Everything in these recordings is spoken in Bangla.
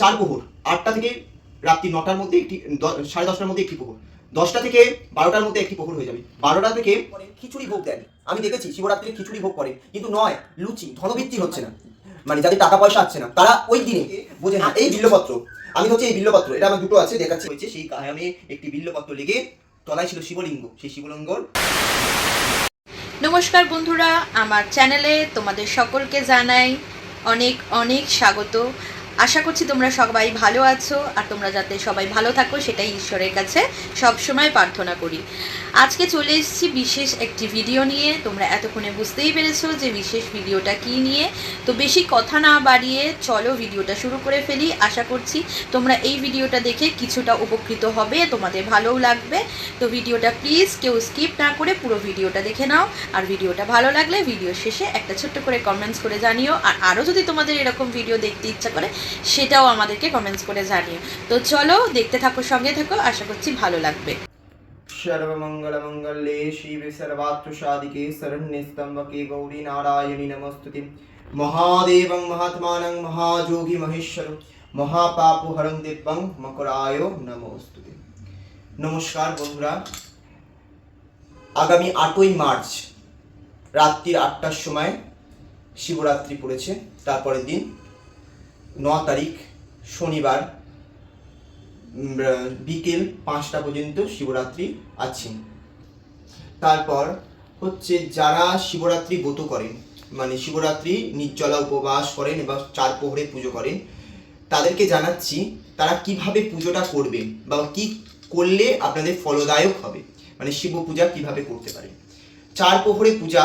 চার প্রহর আটটা থেকে রাত্রি নটার মধ্যে একটি সাড়ে দশটার মধ্যে একটি প্রহর দশটা থেকে বারোটার মধ্যে একটি প্রহর হয়ে যাবে। বারোটা থেকে খিচুড়ি ভোগ দেন আমি দেখেছি শিবরাত্রির খিচুড়ি ভোগ করেন কিন্তু নয় লুচি ধনবৃত্তি হচ্ছে না। মানে যাদের টাকা পয়সা আসছে না তারা ওই দিনে বোঝে না এই বিল্লপত্র। আমি হচ্ছে এই বিল্লপত্র এটা আমার দুটো আছে দেখাচ্ছি। হয়েছে সেই আমি একটি বিল্লপত্র লেগে তলায় ছিল শিবলিঙ্গ সেই শিবলিঙ্গর নমস্কার বন্ধুরা আমার চ্যানেলে তোমাদের সকলকে জানাই অনেক অনেক স্বাগত। আশা করছি তোমরা সবাই ভালো আছো আর তোমরা যাতে সবাই ভালো থাকো, সেটাই ঈশ্বরের কাছে সব সময় প্রার্থনা করি। আজকে চলে এসেছি বিশেষ একটি ভিডিও নিয়ে। তোমরা এতক্ষণে বুঝতেই পেরেছ যে বিশেষ ভিডিওটা কি নিয়ে। তো বেশি কথা না বাড়িয়ে চলো ভিডিওটা শুরু করে ফেলি। আশা করছি তোমরা এই ভিডিওটা দেখে কিছুটা উপকৃত হবে, তোমাদের ভালোও লাগবে। তো ভিডিওটা প্লিজ কেউ স্কিপ না করে পুরো ভিডিওটা দেখে নাও। আর ভিডিওটা ভালো লাগলে ভিডিও শেষে একটা ছোট্ট করে কমেন্টস করে জানিও। আর আরও যদি তোমাদের এরকম ভিডিও দেখতে ইচ্ছা করে সেটাও আমাদেরকে কমেন্টস করে জানিও। তো চলো, দেখতে থাকো, সঙ্গে থাকো, আশা করছি ভালো লাগবে। সর্বমঙ্গলমঙ্গলে শিবে সর্বাত্মসাদিকে শরণ্যস্তম্ভকে গৌরী নারায়ণী নমস্তুতি। মহাযোগী মহেশ্বর, মহাপাপ হরং দিব্যং মকরায় নমস্তুতি। নমস্কার বন্ধুরা। আগামী আটই মার্চ, রাত্রির আটটার সময় শিবরাত্রি পড়েছে, তারপরের দিন ন তারিখ, শনিবার বিকেল পাঁচটা পর্যন্ত শিবরাত্রি আছেন তারপর হচ্ছে যারা শিবরাত্রি ব্রত করেন মানে শিবরাত্রি নির্জলা উপবাস করেন এবং চার প্রহরে পুজো করেন, তাদেরকে জানাচ্ছি তারা কীভাবে পুজোটা করবেন বা কি করলে আপনাদের ফলদায়ক হবে মানে শিব পূজা কীভাবে করতে পারেন। চার প্রহরে পূজা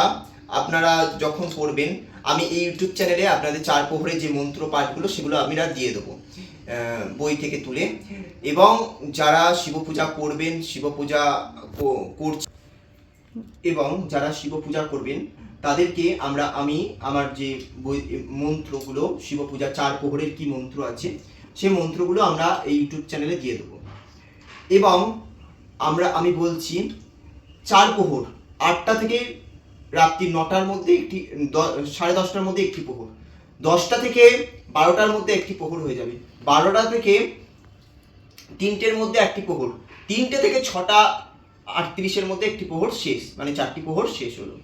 আপনারা যখন করবেন আমি এই ইউটিউব চ্যানেলে আপনাদের চার প্রহরে যে মন্ত্র পাঠগুলো সেগুলো আমরা দিয়ে দেবো বই থেকে তুলে। এবং যারা শিব পূজা করবেন, শিব পূজা করছে এবং যারা শিব পূজা করবেন, তাদেরকে আমরা, আমি আমার যে বই, মন্ত্রগুলো, শিব পূজা চার প্রহরের কি মন্ত্র আছে সেই মন্ত্রগুলো আমরা এই ইউটিউব চ্যানেলে দিয়ে দেবো। এবং আমরা, আমি বলছি চার প্রহর, আটটা থেকে রাত্রি নটার মধ্যে একটি সাড়ে দশটার মধ্যে একটি প্রহর। দশটা থেকে বারোটার মধ্যে একটি প্রহর হয়ে যাবে। বারোটা থেকে তিনটের মধ্যে একটি প্রহর। তিনটে থেকে ছটা আটত্রিশের মধ্যে একটি প্রহর শেষ মানে চারটি প্রহর শেষ হলো।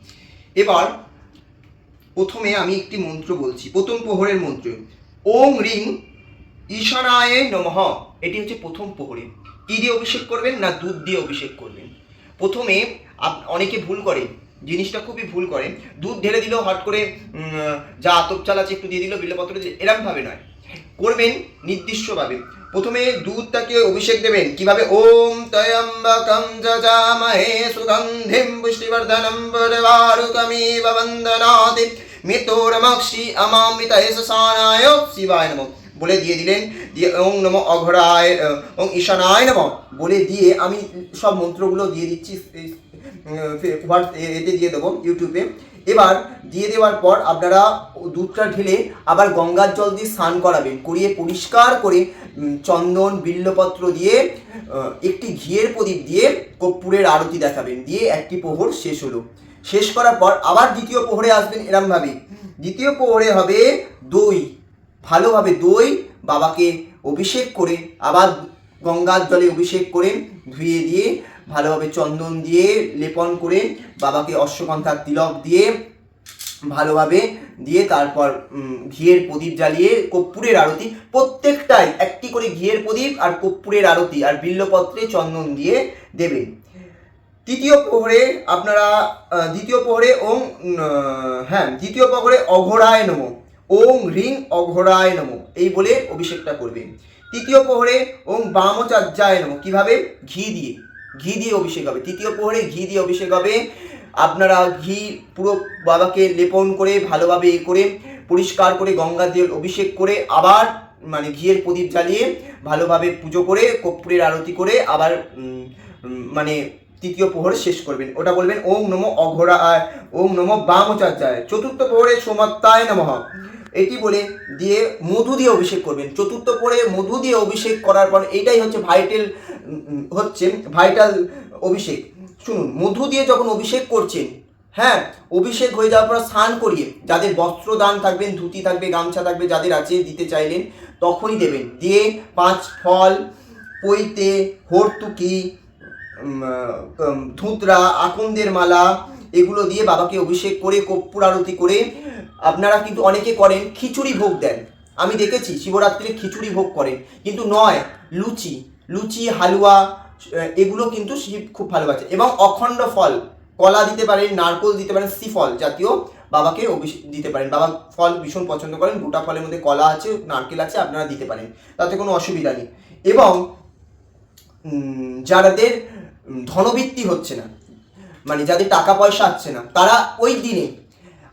এবার প্রথমে আমি একটি মন্ত্র বলছি। প্রথম প্রহরের মন্ত্র, ওম রিং ঈশানায় নমঃ। এটি হচ্ছে প্রথম প্রহরে। কি দিয়ে অভিষেক করবেন না দুধ দিয়ে অভিষেক করবেন? প্রথমে অনেকে ভুল করে। জিনিসটা খুবই ভুল করে। দুধ ঢেলে দিলেও হট করে যা আতপ চাল আছে একটু দিয়ে দিল, বিল্লপত্র দিয়ে এরকম ভাবে নয়। করবেন নির্দিষ্টভাবে। প্রথমে দুধটাকে অভিষেক দেবেন। কীভাবে? ওম তয়ম্বকম যজামহে সুগন্ধিম পুষ্টিবর্ধনম পরিবারুকমিব বন্দনাতি মৃতোরমক্ষি অমামৃত সানায় শিবায় নমঃ। বলে দিয়ে দিলেন, দিয়ে ওং নম অঘরায়, ওং ঈশানায় নম। বলে দিয়ে আমি সব মন্ত্রগুলো দিয়ে দিচ্ছি এই, উম, ফে- হোয়াট- এ- এতে দিয়ে দেবো ইউটিউবে এবার দিয়ে দেওয়ার পর আপনারা দুধটা ঢেলে আবার গঙ্গার জল দিয়ে স্নান করাবেন। করিয়ে পরিষ্কার করে চন্দন বিল্লপত্র দিয়ে একটি ঘিয়ের প্রদীপ দিয়ে কর্পূরের আরতি দেখাবেন। দিয়ে একটি প্রহর শেষ হলো। শেষ করার পর আবার দ্বিতীয় প্রহরে আসবেন এরমভাবে। দ্বিতীয় প্রহরে হবে দই। ভালোভাবে দই বাবাকে অভিষেক করে আবার গঙ্গার জলে অভিষেক করে ধুয়ে দিয়ে ভালোভাবে চন্দন দিয়ে লেপন করে বাবাকে অশ্বগন্ধার তিলক দিয়ে ভালোভাবে দিয়ে তারপর ঘিয়ের প্রদীপ জ্বালিয়ে কর্পূরের আরতি, প্রত্যেকটাই একটি করে ঘিয়ের প্রদীপ আর কর্পূরের আরতি আর বিল্লপত্রে চন্দন দিয়ে দেবেন তৃতীয় প্রহরে আপনারা দ্বিতীয় প্রহরে ওং হ্যাঁ দ্বিতীয় প্রহরে অঘোরায় নম, ওং রিং অঘোরায় নম, এই বলে অভিষেকটা করবেন তৃতীয় প্রহরে ওং বামচার্যায় নম, কীভাবে? ঘি দিয়ে। ঘি দিয়ে অভিষেক হবে। তৃতীয় প্রহরে ঘি দিয়ে অভিষেক হবে। আপনারা ঘি পুরো বাবাকে লেপন করে, ভালোভাবে এ করে, পরিষ্কার করে, গঙ্গা দিয়ে অভিষেক করে, আবার মানে ঘিয়ের প্রদীপ জ্বালিয়ে ভালোভাবে পুজো করে, কর্পূরের আরতি করে আবার মানে তৃতীয় প্রহর শেষ করবেন। ওটা বলবেন ওম নমো অঘোরা ওম নমো বামচার্যায়। চতুর্থ প্রহরে সোমত্তায় নমঃ। এটি বলে দিয়ে মধু দিয়ে অভিষেক করবেন। চতুর্থ প্রহরে মধু দিয়ে অভিষেক করার পর এইটাই হচ্ছে ভাইটাল হচ্ছে ভাইটাল অভিষেক। শুনুন, মধু দিয়ে যখন অভিষেক করছেন হ্যাঁ অভিষেক হয়ে যাওয়ার পর স্নান করিয়ে, যাদের বস্ত্র দান থাকবেন ধুতি থাকবে, গামছা থাকবে, যাদের আছে, দিতে চাইলেন, তখনই দেবেন। দিয়ে পাঁচ ফল, পৈতে হর্তুকি ধুতরা, আকন্দের মালা, এগুলো দিয়ে বাবাকে অভিষেক করে কর্পূর আরতি করে আপনারা কিন্তু অনেকে করেন, খিচুড়ি ভোগ দেন। আমি দেখেছি শিবরাত্রিতে খিচুড়ি ভোগ করেন, কিন্তু নয়, লুচি। লুচি, হালুয়া, এগুলো কিন্তু শিব খুব ভালোবাসে। এবং অখণ্ড ফল, কলা দিতে পারেন, নারকোল দিতে পারেন শ্রীফল জাতীয় বাবাকে দিতে পারেন। বাবা ফল ভীষণ পছন্দ করেন, গোটা ফলের মধ্যে কলা আছে, নারকেল আছে, আপনারা দিতে পারেন। তাতে কোনো অসুবিধা নেই। এবং যাদের ধনবৃত্তি হচ্ছে না মানে যাদের টাকা পয়সা আসছে না, তারা ওই দিনে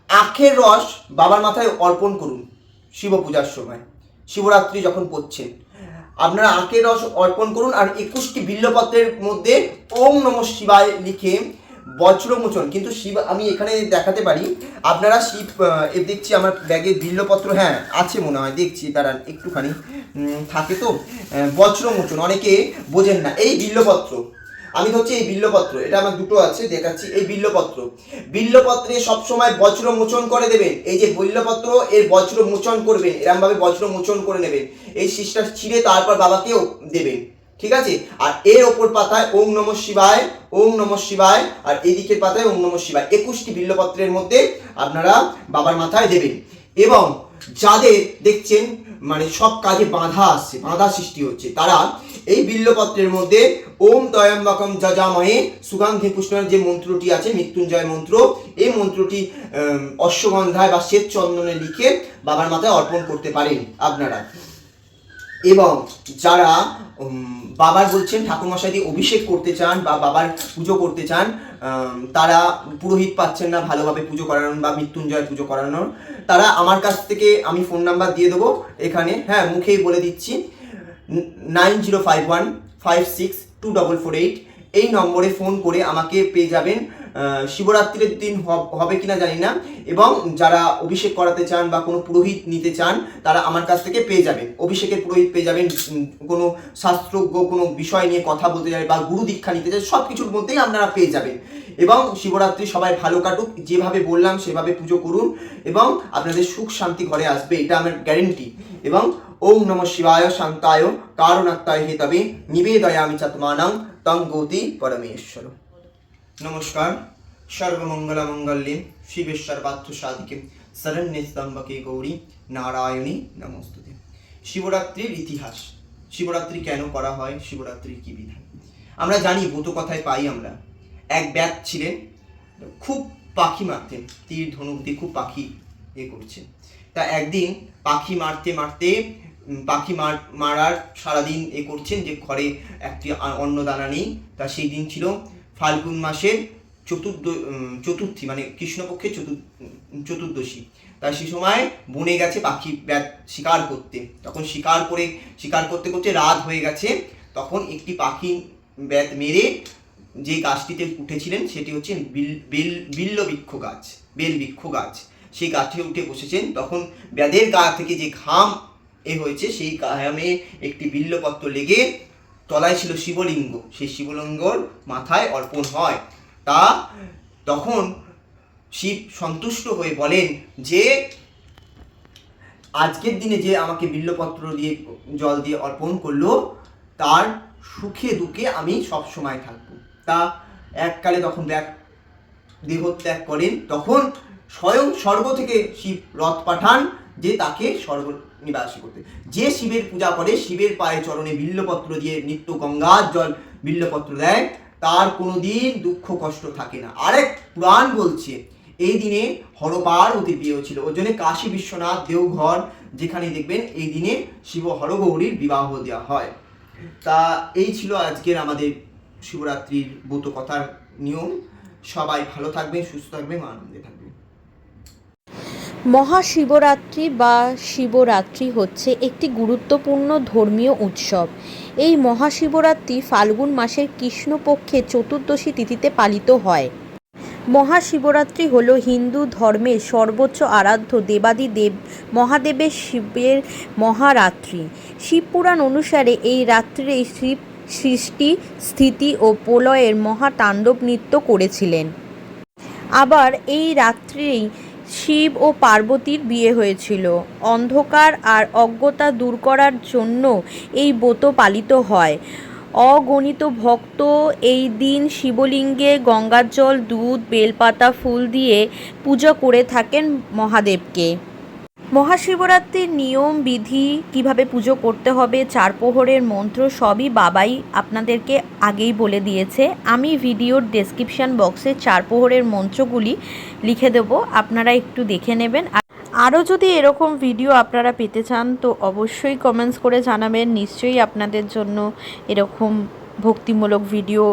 আখের রস বাবার মাথায় অর্পণ করুন শিব পূজার সময়। শিবরাত্রি যখন পড়ছেন আপনারা আখের রস অর্পণ করুন আর একুশটি বিল্লপত্রের মধ্যে ওম নম শিবায় লিখে বজ্রমোচন। কিন্তু শিব, আমি এখানে দেখাতে পারি, আপনারা শিব দেখছি আমার ব্যাগে বিল্লপত্র হ্যাঁ আছে মনে হয়, দেখছি, দাঁড়ান একটুখানি থাকে তো বজ্রমোচন, অনেকে বোঝেন না। এই বিল্লপত্র আমি হচ্ছে এই বিল্লপত্র, এটা আমার দুটো আছে, দেখাচ্ছি এই বিল্লপত্র। বিল্লপত্রে সবসময় বজ্র মোচন করে দেবেন, এই যে বিল্লপত্র এর বজ্র মোচন করবেন এরম ভাবে বজ্র মোচন করে নেবেন, এই শীষটা ছিঁড়ে তারপর বাবাকেও দেবেন, ঠিক আছে? আর এর ওপর পাতায় ওম নম শিবায়, ওম নম শিবায়, আর এই দিকের পাতায় ওম নম শিবায়, একুশটি বিল্লপত্রের মধ্যে আপনারা বাবার মাথায় দেবেন। এবং যাদের দেখছেন মানে সব কাজে বাধা আসছে, বাধা সৃষ্টি হচ্ছে, তারা এই বিল্লপত্রের মধ্যে ওম তয়ম্বকম যজামহে সুগন্ধি পুষ্পের যে মন্ত্রটি আছে, মৃত্যুঞ্জয় মন্ত্র, এই মন্ত্রটি অশ্বগন্ধায় বা শ্বেত চন্দনে লিখে বাবার মাথায় অর্পণ করতে পারেন আপনারা। এবং যারা বাবার বলছেন ঠাকুরমশাই দিয়ে অভিষেক করতে চান বা বাবার পুজো করতে চান তারা পুরোহিত পাচ্ছেন না ভালোভাবে পুজো করানোর বা মৃত্যুঞ্জয় পুজো করানোর। তারা আমার কাছ থেকে আমি ফোন নাম্বার দিয়ে দেবো এখানে। হ্যাঁ মুখেই বলে দিচ্ছি। Nine zero five one five six two double four eight. এই নম্বরে ফোন করে আমাকে পেয়ে যাবেন। শিবরাত্রির দিন হব- কিনা জানি না। এবং যারা অভিষেক করাতে চান বা কোনো পুরোহিত নিতে চান, তারা আমার কাছ থেকে পেয়ে যাবেন। অভিষেকের পুরোহিত পেয়ে যাবেন। কোনো শাস্ত্রজ্ঞ, কোনো বিষয় নিয়ে কথা বলতে যাবে বা গুরু দীক্ষা নিতে চান সব কিছুর মধ্যেই আপনারা পেয়ে যাবেন। এবং শিবরাত্রি সবাই ভালো কাটুক, যেভাবে বললাম সেভাবে পুজো করুন এবং আপনাদের সুখ শান্তি ঘরে আসবে, এটা আমার গ্যারেন্টি এবং ওম নম শিবায়, শান্তায় কারণাত্মায় হে হেতবে নিবেদয়ামি চাত্মানাং তং গৌতি পরমেশ্বর নমস্কার, সর্বমঙ্গল মঙ্গলে শিবেশ্বর পার্থ সাধিকে শরণ্যে স্তম্ভকে গৌরী নারায়ণী নমস্তুতে। শিবরাত্রির ইতিহাস, শিবরাত্রি কেন করা হয়, শিবরাত্রির কি বিধান? আমরা জানি, ভূত কথায় পাই আমরা। এক ব্যাগ ছিলেন, খুব পাখি মারতেন তীর ধনুক দিয়ে খুব পাখি এ করছেন তা একদিন পাখি মারতে মারতে পাখি মার, মারার সারাদিন এ করছেন যে ঘরে একটি অন্নদানা নেই। তা সেই দিন ছিল ফাল্গুন মাসের চতুর্দ চতুর্থী মানে কৃষ্ণপক্ষের চতুর চতুর্দশী। তা সে সময় বনে গেছে পাখি ব্যাট শিকার করতে। তখন শিকার করে, শিকার করতে করতে রাত হয়ে গেছে। তখন একটি পাখি ব্যাট মেরে যে গাছটিতে উঠেছিলেন সেটি হচ্ছে বিল বিল, বিল্ল বৃক্ষ গাছ, বেল বৃক্ষ গাছ। সেই গাছে উঠে বসেছেন। তখন ব্যাধের গা থেকে যে ঘাম এ হয়েছে, সেই ঘামে একটি বিল্লপত্র লেগে তলায় ছিল শিবলিঙ্গ। সেই শিবলিঙ্গর মাথায় অর্পণ হয়। তা তখন শিব সন্তুষ্ট হয়ে বলেন যে, আজকের দিনে যে আমাকে বিল্লপত্র দিয়ে, জল দিয়ে অর্পণ করল, তার সুখে দুঃখে আমি সব সময় থাকব। তা এককালে তখন ব্যাগ দেহ ত্যাগ করেন। তখন স্বয়ং স্বর্গ থেকে শিব রথ পাঠান, যে তাকে স্বর্গ নিবাসী করতে। যে শিবের পূজা করে, শিবের পায়ে চরণে বিল্লপত্র দিয়ে নিত্য গঙ্গার জল বিল্লপত্র দেয়, তার কোনোদিন দুঃখ কষ্ট থাকে না। আরেক পুরাণ বলছে, এই দিনে হরপার অতি প্রিয় ছিল। ওর জন্য কাশী বিশ্বনাথ দেওঘর, যেখানে দেখবেন এই দিনে শিব হরগৌরীর বিবাহ দেওয়া হয়। তা এই ছিল আজকের আমাদের শিবরাত্রির ব্রত কথার নিয়ম। সবাই ভালো থাকবেন, সুস্থ থাকবেন, আনন্দে থাকবেন। মহাশিবরাত্রি বা শিবরাত্রি হচ্ছে একটি গুরুত্বপূর্ণ ধর্মীয় উৎসব। এই মহাশিবরাত্রি ফাল্গুন মাসের কৃষ্ণপক্ষে চতুর্দশী তিথিতে পালিত হয়। মহাশিবরাত্রি হল হিন্দু ধর্মের সর্বোচ্চ আরাধ্য দেবাদি দেব, মহাদেবের শিবের মহারাত্রি। শিবপুরাণ অনুসারে এই রাত্রে শিব সৃষ্টি, স্থিতি ও প্রলয়ের মহাতাণ্ডব নৃত্য করেছিলেন। আবার এই রাত্রেই শিব ও পার্বতীর বিয়ে হয়েছিল। অন্ধকার আর অজ্ঞতা দূর করার জন্য এই ব্রত পালিত হয়। অগণিত ভক্ত এই দিন শিবলিঙ্গে গঙ্গার জল, দুধ, বেলপাতা, ফুল দিয়ে পূজা করে থাকেন মহাদেবকে। মহাশিবরাত্রির নিয়ম, বিধি, কীভাবে পুজো করতে হবে চার প্রহরের মন্ত্র, সবই বাবাই আপনাদেরকে আগেই বলে দিয়েছে। আমি ভিডিওর ডেসক্রিপশন বক্সে চার প্রহরের মন্ত্রগুলি লিখে দেবো, আপনারা একটু দেখে নেবেন। আর আরও যদি এরকম ভিডিও আপনারা পেতে চান, তো অবশ্যই কমেন্টস করে জানাবেন। নিশ্চয়ই আপনাদের জন্য এরকম ভক্তিমূলক ভিডিও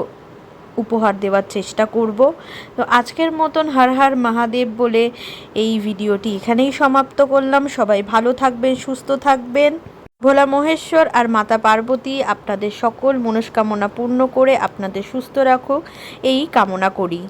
উপহার দেওয়ার চেষ্টা করব। তো আজকের মতন হর হর মহাদেব বলে এই ভিডিওটি এখানেই সমাপ্ত করলাম। সবাই ভালো থাকবেন, সুস্থ থাকবেন। ভোলা মহেশ্বর আর মাতা পার্বতী আপনাদের সকল মনস্কামনা পূর্ণ করে আপনাদের সুস্থ রাখুক। এই কামনা করি।